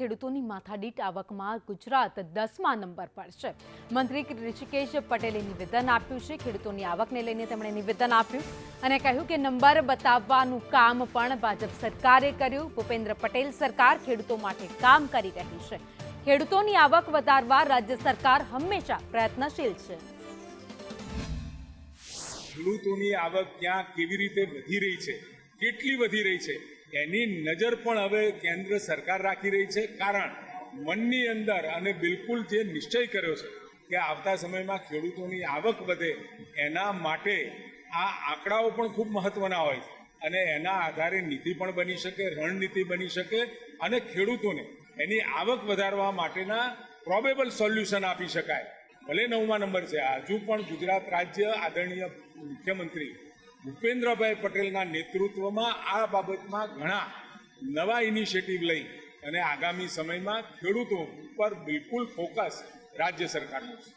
ખેડૂતોની માથાદીઠ આવકમાં ગુજરાત દસમા નંબર પર છે. મંત્રી ઋષિકેશ પટેલે નિવેદન આપ્યું છે. ખેડૂતોની આવકને લઈને તેમણે નિવેદન આપ્યું અને કહ્યું કે નંબર બતાવવાનું કામ પણ ભાજપ સરકારે કર્યું. ભૂપેન્દ્ર પટેલ સરકાર ખેડૂતો માટે કામ કરી રહી છે. ખેડૂતોની આવક વધારવા રાજ્ય સરકાર હંમેશા પ્રયત્નશીલ છે. ખેડૂતોની આવક ક્યાં કેવી રીતે વધી રહી છે? કેટલી વધી રહી છે? એની નજર પણ હવે કેન્દ્ર સરકાર રાખી રહી છે. કારણ મનની અંદર અને બિલકુલ જે નિશ્ચય કર્યો છે કે આવતા સમયમાં ખેડૂતોની આવક વધે, એના માટે આ આંકડાઓ પણ ખૂબ મહત્વના હોય છે. અને એના આધારે નીતિ પણ બની શકે, રણનીતિ બની શકે અને ખેડૂતોને એની આવક વધારવા માટેના પ્રોબેબલ સોલ્યુશન આપી શકાય. ભલે નવમા નંબર છે. હજુ પણ ગુજરાત રાજ્ય આદરણીય મુખ્યમંત્રી ભૂપેન્દ્રભાઈ પટેલના નેતૃત્વમાં આ બાબતમાં ઘણા નવા ઇનિશિયેટિવ લઈ અને આગામી સમયમાં ખેડૂતો ઉપર બિલકુલ ફોકસ રાજ્ય સરકારનું છે.